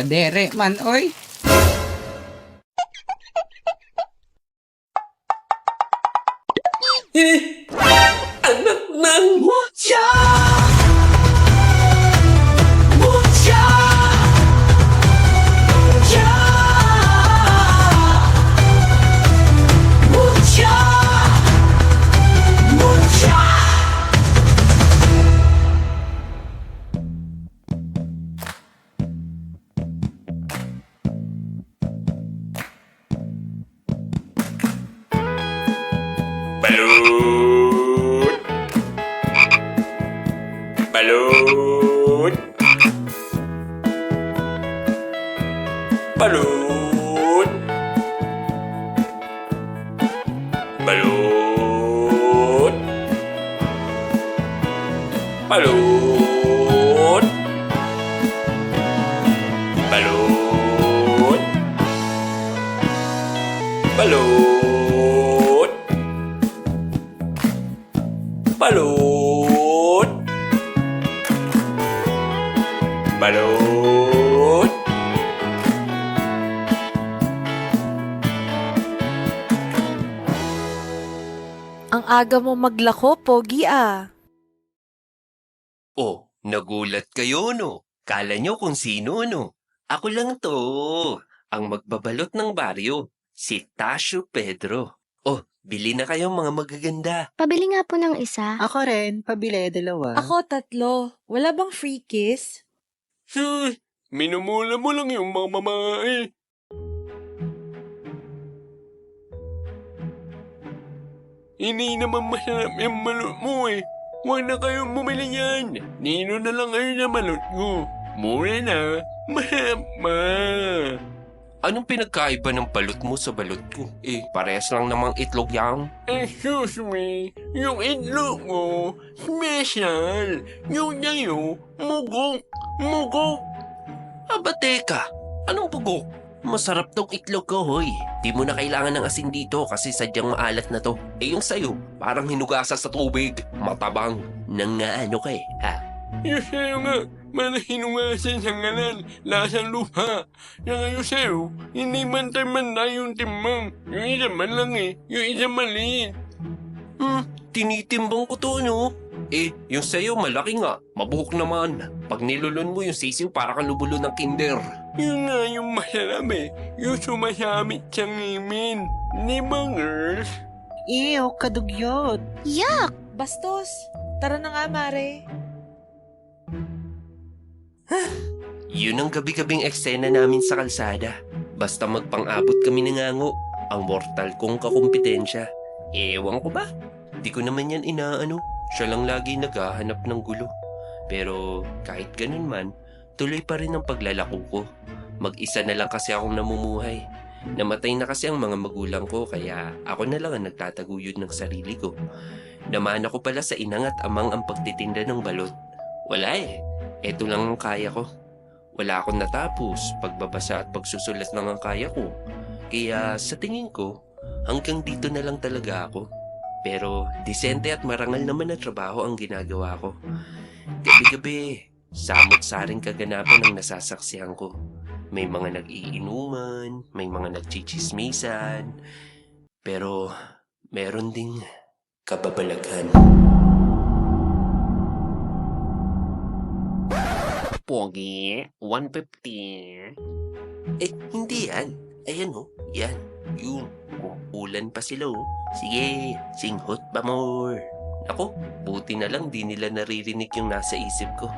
Kadere man, oy. Eh, Balut! Balut! Balut! Ang aga mo maglako, Pogi ah. Oh, nagulat kayo no? Kala nyo kung sino no? Ako lang to, ang magbabalot ng baryo, si Tasyo Pedro. Oh, bili na kayo mga magaganda. Pabili nga po ng isa. Ako rin, pabili, dalawa. Ako tatlo. Wala bang free kiss? Sus, minumula mo lang yung mga mamae. Hindi naman masarap yung malot mo eh. Huwag na kayong bumili yan. Nino na lang kayo na malot ko. Mura na. Masarap ma. Anong pinagkaiba ng balot mo sa balot ko? Eh, parehas lang namang itlog yang. Excuse me, yung itlog mo, special. Yung niyo, mugok. Mugok. Aba teka, anong bugok? Masarap tong itlog ko, hoy. Di mo na kailangan ng asin dito kasi sadyang maalat na to. Eh yung sayo, parang hinugasan sa tubig. Matabang. Nang ano ka eh, ha? Yung sayo nga, parang hinugasan sa ngalan, lasang lupa. Saka yung sayo, hindi mantay-mantay yung timbang. Yung isa man lang eh, yung isa maliit. Hmm, tinitimbang ko to, no? Eh, yung sayo malaki nga. Mabuhok naman. Pag nilulun mo yung sisiw, para kang lubulo ng kinder. Yun nga yung masarap eh. Yung sumasamit sa ngimin. Di ba, girls? Ew, kadugyot. Yuck! Bastos. Tara na nga, Mare. Yun ang gabi-gabing eksena namin sa kalsada. Basta magpang-abot kami ng ngango. Ang mortal kong kakumpetensya. Ewan ko ba? Di ko naman yan inaano. Siya lang lagi naghahanap ng gulo. Pero kahit ganun man, tuloy pa rin ang paglalako ko. Mag-isa na lang kasi akong namumuhay. Namatay na kasi ang mga magulang ko kaya ako na lang ang nagtataguyod ng sarili ko. Namana ko pala sa inang at amang ang pagtitinda ng balot. Wala eh. Ito lang ang kaya ko. Wala akong natapos. Pagbabasa at pagsusulat lang ang kaya ko. Kaya sa tingin ko, hanggang dito na lang talaga ako. Pero disente at marangal naman na trabaho ang ginagawa ko. Gabi-gabi, samot-saring kaganapan ang nasasaksihan ko. May mga nag-iinuman, may mga nagchichismisan, pero meron ding kababalaghan. Pogi, 150. Eh, hindi yan. Ayan oh, yan. Yun. Ulan pa sila oh. Sige, singhot pa more. Ako, buti na lang di nila naririnig yung nasa isip ko.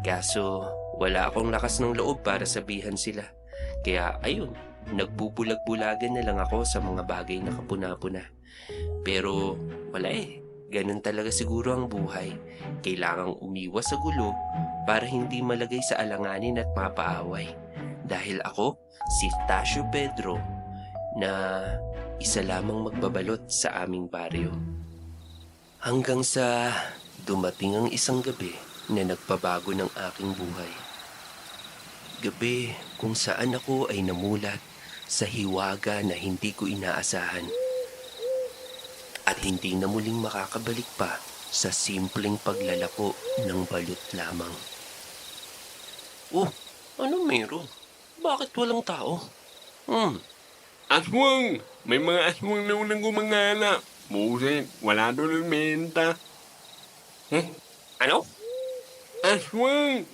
Kaso, wala akong lakas ng loob para sabihan sila. Kaya ayun, nagbubulag-bulagan na lang ako sa mga bagay na kapuna-puna. Pero wala eh, ganun talaga siguro ang buhay. Kailangang umiwas sa gulo para hindi malagay sa alanganin at mapaaway. Dahil ako, si Tasio Pedro, na isa lamang magbabalot sa aming baryo. Hanggang sa dumating ang isang gabi na nagpabago ng aking buhay. Gabi kung saan ako ay namulat sa hiwaga na hindi ko inaasahan. At hindi na muling makakabalik pa sa simpleng paglalako ng balut lamang. Oh, ano meron? Bakit walang tao? Hmm. Aswang! May mga aswang na unang gumangala. Buset, wala doon ang menta. Eh? Ano? Aswang!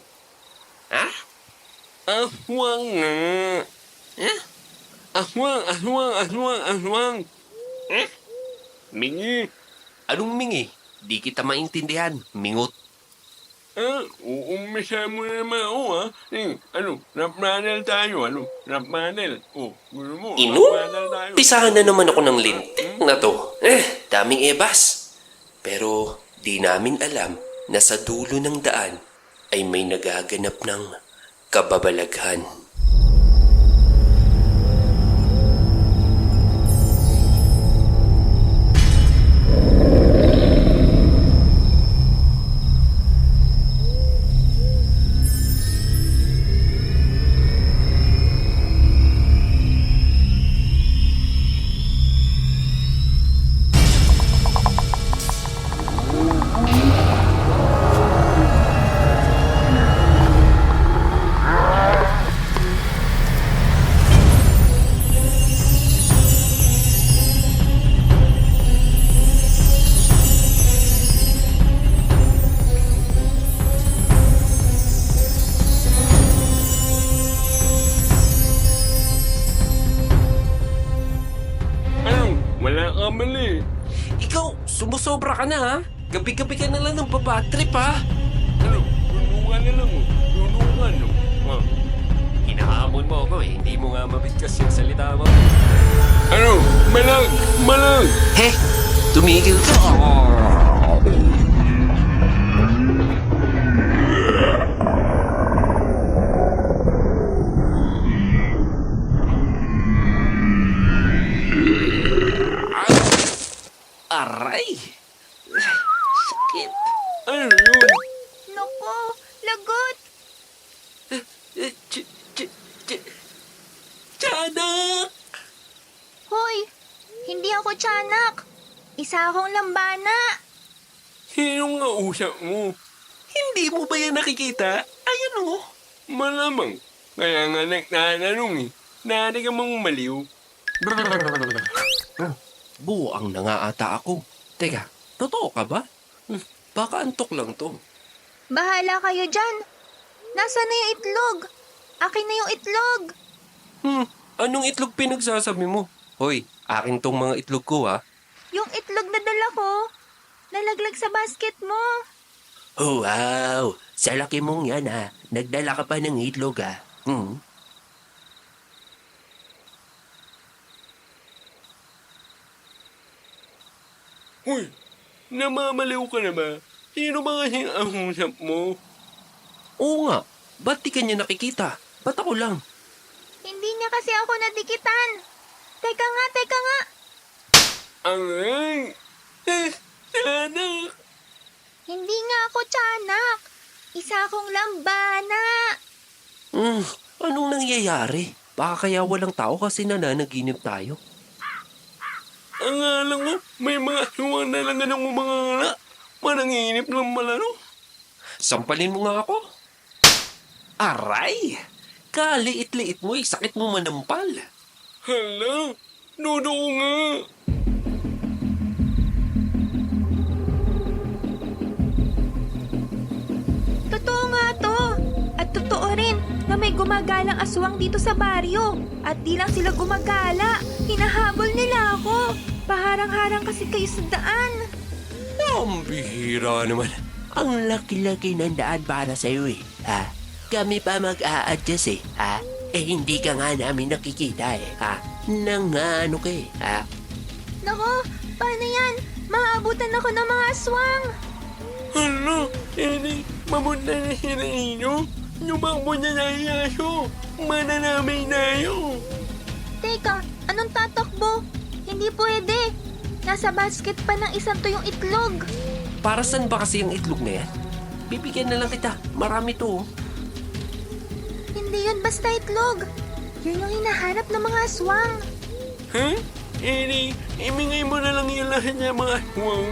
Ha? Aswang nga! Eh? Aswang, aswang, aswang, aswang! Eh? Mingi! Anong mingi? Di kita maintindihan. Mingot. Ah, uumpisa mo na naman ako, ha? Eh, ano, rap tayo, ano? Rap model. Oh, gusto mo, rap model tayo. Pisahan na naman ako ng lintik na to. Eh, daming ebas. Pero di namin alam na sa dulo ng daan ay may nagaganap ng kababalaghan. Ka na ha? Gabi-gabi ka na lang ng babatrip ha? Ano, tulungan na lang, oh. Tulungan, oh. Ah. Hinahamon mo ako eh. Hindi mo nga mabigkas yung salita mo. Ano, malag, malag. He, tumigil ka. Aray! Tiyanak! Hoy, hindi ako tiyanak. Isa akong lambana. Sino nga usap mo? Hindi mo ba yan nakikita? Ayan oh! Malamang. Kaya nga nagtatanong eh. Nari ka mang maliw. Buang na nga ata ako. Teka, totoo ka ba? Hmm, Baka antok lang to. Bahala kayo dyan. Nasaan na yung itlog? Akin na yung itlog. Hmm, anong itlog pinagsasabi mo? Hoy, akin tong mga itlog ko ha. Yung itlog na dala ko. Nalaglag sa basket mo. Oh, wow! Sa laki mong yan ha. Nagdala ka pa ng itlog ha. Hmm. Hoy, namamaliw ka na ba? Sino ba kasing ang usap mo? Oo nga, ba't di kanya nakikita? Ba't ako lang? Hindi niya kasi ako nadikitan. Teka nga, teka nga. Aray! Sana! Hindi nga ako tiyanak. Isa akong lambana. Hmm, anong nangyayari? Baka kaya walang tao kasi nananaginip tayo. Ang alam ko, may mga aswang na lang ng mga ngala. Mananginip ng malaro. Sampalin mo nga ako. Aray! Kaliit-liit mo, eh, sakit mo manampal. Hala, nodo nga. Totoo nga to. At totoo rin na may gumagalang aswang dito sa baryo. At di lang sila gumagala. Hinahabol nila ako. Paharang-harang kasi kayo sa daan. Ang bihira naman. Ang laki-laki ng daan para sa'yo eh. Kami pa mag-a-adjust eh. Ha? Eh hindi ka nga namin nakikita eh. Ha? Nang ano ka eh. Ha? Nako, paano yan? Maabutan ako ng mga aswang. Hala, edi, mamunta na si Reino. Lumakbo na na yaso. Mananamay na yun. Teka, anong tatakbo? Hindi pwede. Nasa basket pa ng isang to yung itlog. Para saan ba kasi yung itlog na yan? Bibigyan na lang kita. Marami to. Hindi yun basta itlog. Yun yung hinahanap ng mga aswang. Ha? Edi, imingay mo na lang yung lahat ng mga aswang.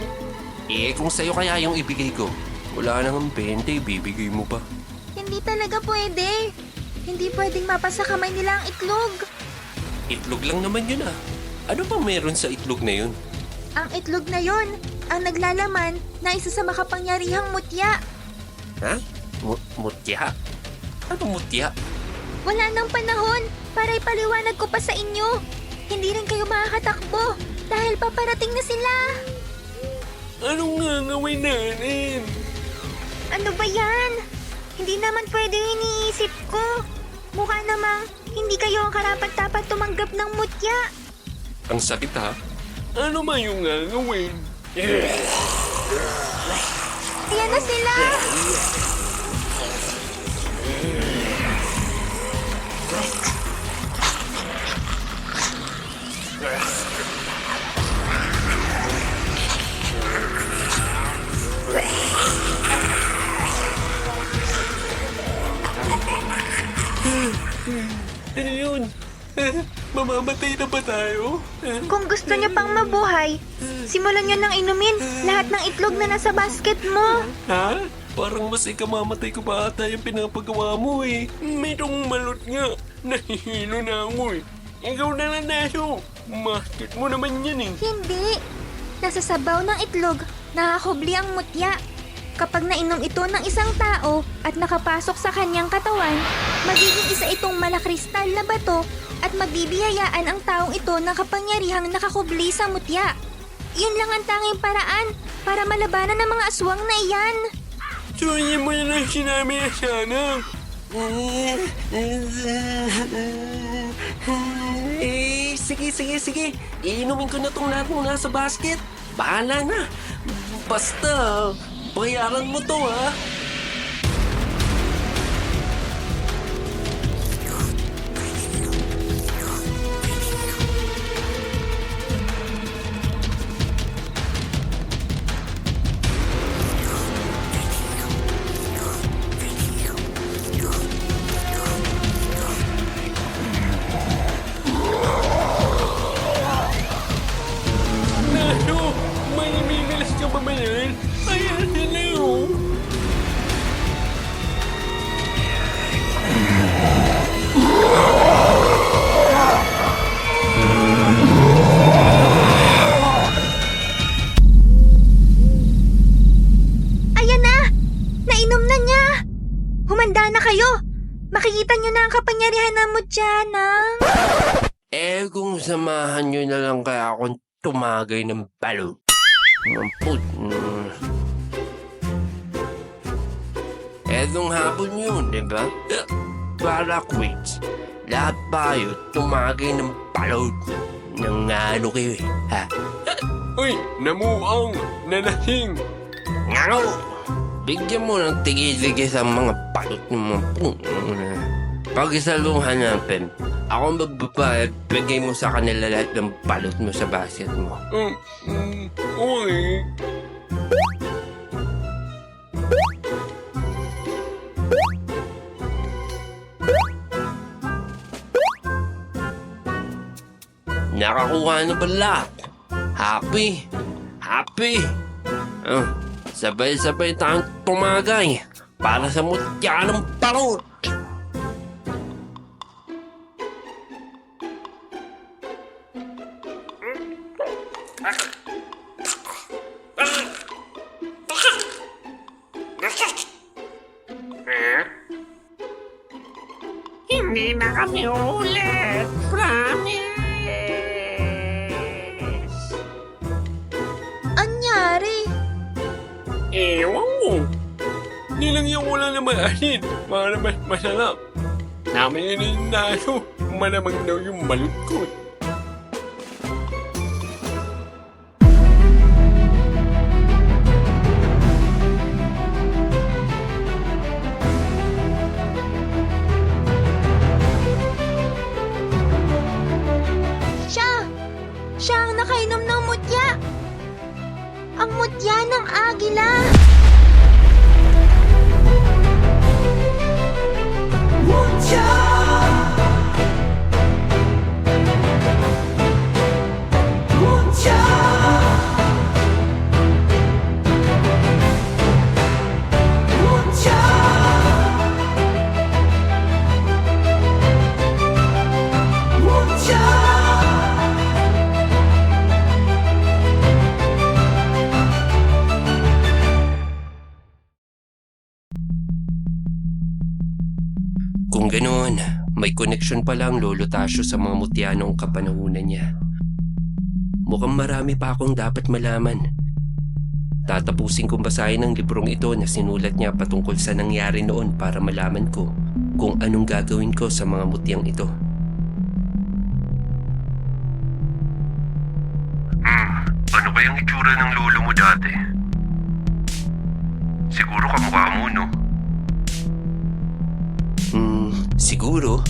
Eh kung sa'yo kaya yung ibigay ko. Wala nang 20, bibigay mo pa. Hindi talaga pwede. Hindi pwedeng mapasa kamay nila ang itlog. Itlog lang naman yun ah. Ano pa meron sa itlog na yun? Ang itlog na yon ang naglalaman na isa sa makapangyarihang mutya. Ha? Mu- mutya? Ano mutya? Wala nang panahon para ipaliwanag ko pa sa inyo. Hindi rin kayo makakatakbo dahil paparating na sila. Anong nga gawin natin? Ano ba yan? Hindi naman pwede yung iniisip ko. Mukha namang hindi kayo ang karapat-dapat tumanggap ng mutya. Ang sakit ha? Ano ba yung gagawin? Ayan na sila! Ano yun? Mamamatay na ba tayo? Kung gusto niyo pang mabuhay, simulan niyo nang inumin lahat ng itlog na nasa basket mo. Ha? Parang mas ikamamatay ko pa ata yung pinapagawa mo eh. Merong malot nga. Nahihilo na ako eh. Ikaw na lang naso. Masket mo naman yan eh. Hindi. Nasa sabaw ng itlog, nakakubli ang mutya. Kapag nainom ito ng isang tao at nakapasok sa kanyang katawan, magiging isa itong malakristal na bato at magbibiyayaan ang taong ito ng kapangyarihang nakakubli sa mutya. Iyon lang ang tanging paraan para malabanan ng mga aswang na iyan. Suyin mo na lang sinabi na sana. Eh, sige, sige, sige. Iinumin ko na tong lahat ng nasa basket. Bahala na. Basta, bayaran mo to ha. Tumagay ng balon. Mamput. Mm. Etong hapon yun, di ba? Eh, Para quits. Lahat tayo tumagay ng balon. Nang ano kayo eh, ha? Uy, namuang, nalasing. Ngano! Bigyan mo ng tigil-tigil sa mga balot ng mga pung... Pag-isaluhan natin, ako ang magbabayad, bigay mo sa kanila lahat ng balot mo sa basket mo. Mm, mm, okay. Nakakuha na ba lahat? Happy? Happy? Ah, sabay-sabay tayong tumagay para sa mutya ng parot. Na kami ulit. Promise. Anyari? Ewan ko. Nilagyan ko lang naman asin para mas masarap. Namin yun yung naso. Malamang daw yung malungkot. Ang mutya ng agila! Koneksyon pala ang Lolo Tasyo sa mga mutya noong kapanahunan niya. Mukhang marami pa akong dapat malaman. Tatapusin kong basahin ang librong ito na sinulat niya patungkol sa nangyari noon para malaman ko kung anong gagawin ko sa mga mutyang ito. Hmm, ano kayang itsura ng lolo mo dati? Siguro kamukha mo, no? Hmm, siguro